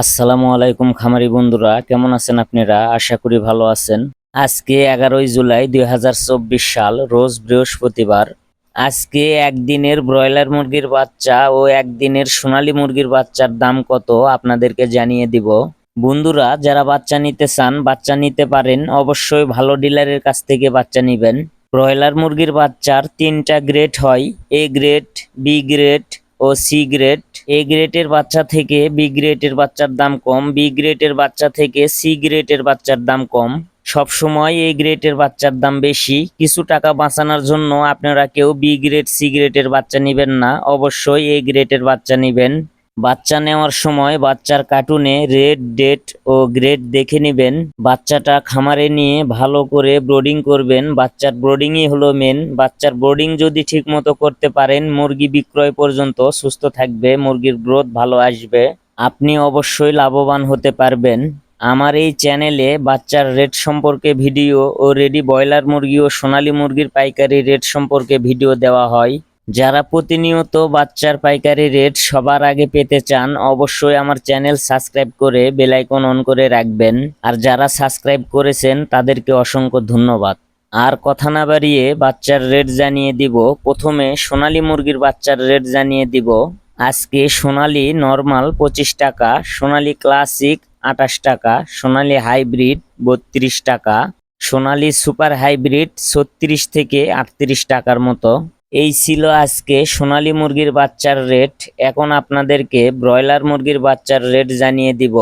আসসালামু আলাইকুম খামারি বন্ধুরা, কেমন আছেন আপনারা? আশা করি ভালো আছেন। আজকে এগারোই জুলাই দুই হাজার চব্বিশ সাল, রোজ বৃহস্পতিবার। আজকে একদিনের ব্রয়লার মুরগির বাচ্চা ও একদিনের সোনালী মুরগির বাচ্চার দাম কত আপনাদেরকে জানিয়ে দিব। বন্ধুরা, যারা বাচ্চা নিতে চান, বাচ্চা নিতে পারেন, অবশ্যই ভালো ডিলারের কাছ থেকে বাচ্চা নেবেন। ব্রয়লার মুরগির বাচ্চার তিনটা গ্রেড হয়, এ গ্রেড, বি গ্রেড ও সি গ্রেড। এ গ্রেডের বাচ্চা থেকে বি গ্রেডের বাচ্চার দাম কম বি গ্রেডের বাচ্চা থেকে সি গ্রেডের বাচ্চার দাম কম। সব সময় এ গ্রেডের বাচ্চার দাম বেশি। কিছু টাকা বাঁচানোর জন্য আপনারা কেউ বি গ্রেড সি গ্রেডের বাচ্চা নেবেন না। অবশ্যই এ গ্রেডের বাচ্চা নেবেন। বাচ্চা নেওয়ার সময় বাচ্চার কার্টুনে রেড ডেট ও গ্রেড দেখে নেবেন। বাচ্চাটা খামারে নিয়ে ভালো করে ব্রোডিং করবেন। বাচ্চার ব্রোডিংই হলো মেন বাচ্চার ব্রোডিং যদি ঠিক মতো করতে পারেন, মুরগি বিক্রয় পর্যন্ত সুস্থ থাকবে, মুরগির গ্রোথ ভালো আসবে। আপনি অবশ্যই লাভবান হতে পারবেন। আমার এই চ্যানেলে বাচ্চার রেট সম্পর্কে ভিডিও ও রেডি ব্রয়লার মুরগি ও সোনালী মুরগির পাইকারি রেট সম্পর্কে ভিডিও দেওয়া হয়। যারা প্রতিনিয়ত বাচ্চার পাইকারি রেট সবার আগে পেতে চান, অবশ্যই আমার চ্যানেল সাবস্ক্রাইব করে বেলাইকন অন করে রাখবেন। আর যারা সাবস্ক্রাইব করেছেন, তাদেরকে অসংখ্য ধন্যবাদ। আর কথা না বাড়িয়ে বাচ্চার রেট জানিয়ে দিব। প্রথমে সোনালি মুরগির বাচ্চার রেট জানিয়ে দিব। আজকে সোনালি নর্মাল পঁচিশ টাকা, সোনালি ক্লাসিক আঠাশ টাকা, সোনালি হাইব্রিড বত্রিশ টাকা, সোনালি সুপার হাইব্রিড ছত্রিশ থেকে আটত্রিশ টাকার মতো। এই ছিল আজকে সোনালী মুরগির বাচ্চার রেট এখন আপনাদেরকে ব্রয়লার মুরগির বাচ্চার রেট জানিয়ে দিব।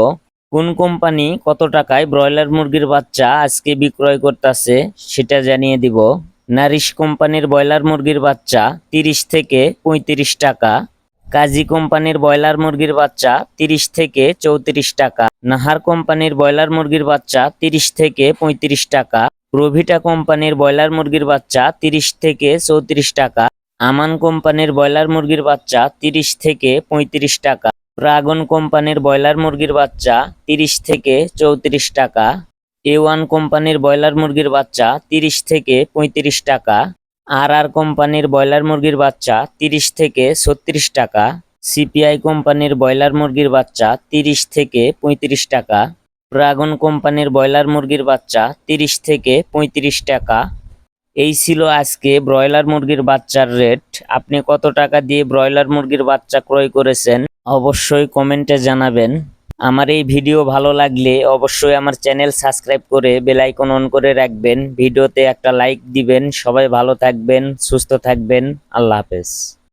কোন কোম্পানি কত টাকায় ব্রয়লার মুরগির বাচ্চা আজকে বিক্রয় করতেছে সেটা জানিয়ে দিব। নারিশ কোম্পানির ব্রয়লার মুরগির বাচ্চা তিরিশ থেকে পঁয়ত্রিশ টাকা। কাজী কোম্পানির ব্রয়লার মুরগির বাচ্চা তিরিশ থেকে চৌত্রিশ টাকা। নাহার কোম্পানির ব্রয়লার মুরগির বাচ্চা তিরিশ থেকে পঁয়ত্রিশ টাকা। প্রভিটা কোম্পানির ব্রয়লার মুরগির বাচ্চা তিরিশ থেকে চৌত্রিশ টাকা। আমান কোম্পানির ব্রয়লার মুরগির বাচ্চা তিরিশ থেকে পঁয়ত্রিশ টাকা। প্রাগন কোম্পানির ব্রয়লার মুরগির বাচ্চা তিরিশ থেকে চৌত্রিশ টাকা। এ ওয়ান কোম্পানির ব্রয়লার মুরগির বাচ্চা তিরিশ থেকে পঁয়ত্রিশ টাকা। আর আর কোম্পানির ব্রয়লার মুরগির বাচ্চা তিরিশ থেকে ছত্রিশ টাকা। সিপিআই কোম্পানির ব্রয়লার মুরগির বাচ্চা তিরিশ থেকে পঁয়ত্রিশ টাকা। ড্রাগন কোম্পানির ব্রয়লার মুরগির বাচ্চা তিরিশ থেকে পঁয়ত্রিশ টাকা। এই ছিল আজকে ব্রয়লার মুরগির বাচ্চার রেট। আপনি কত টাকা দিয়ে ব্রয়লার মুরগির বাচ্চা ক্রয় করেছেন, অবশ্যই কমেন্টে জানাবেন। আমার এই ভিডিও ভালো লাগলে অবশ্যই আমার চ্যানেল সাবস্ক্রাইব করে বেলাইকন অন করে রাখবেন। ভিডিওতে একটা লাইক দিবেন। সবাই ভালো থাকবেন, সুস্থ থাকবেন। আল্লাহ হাফেজ।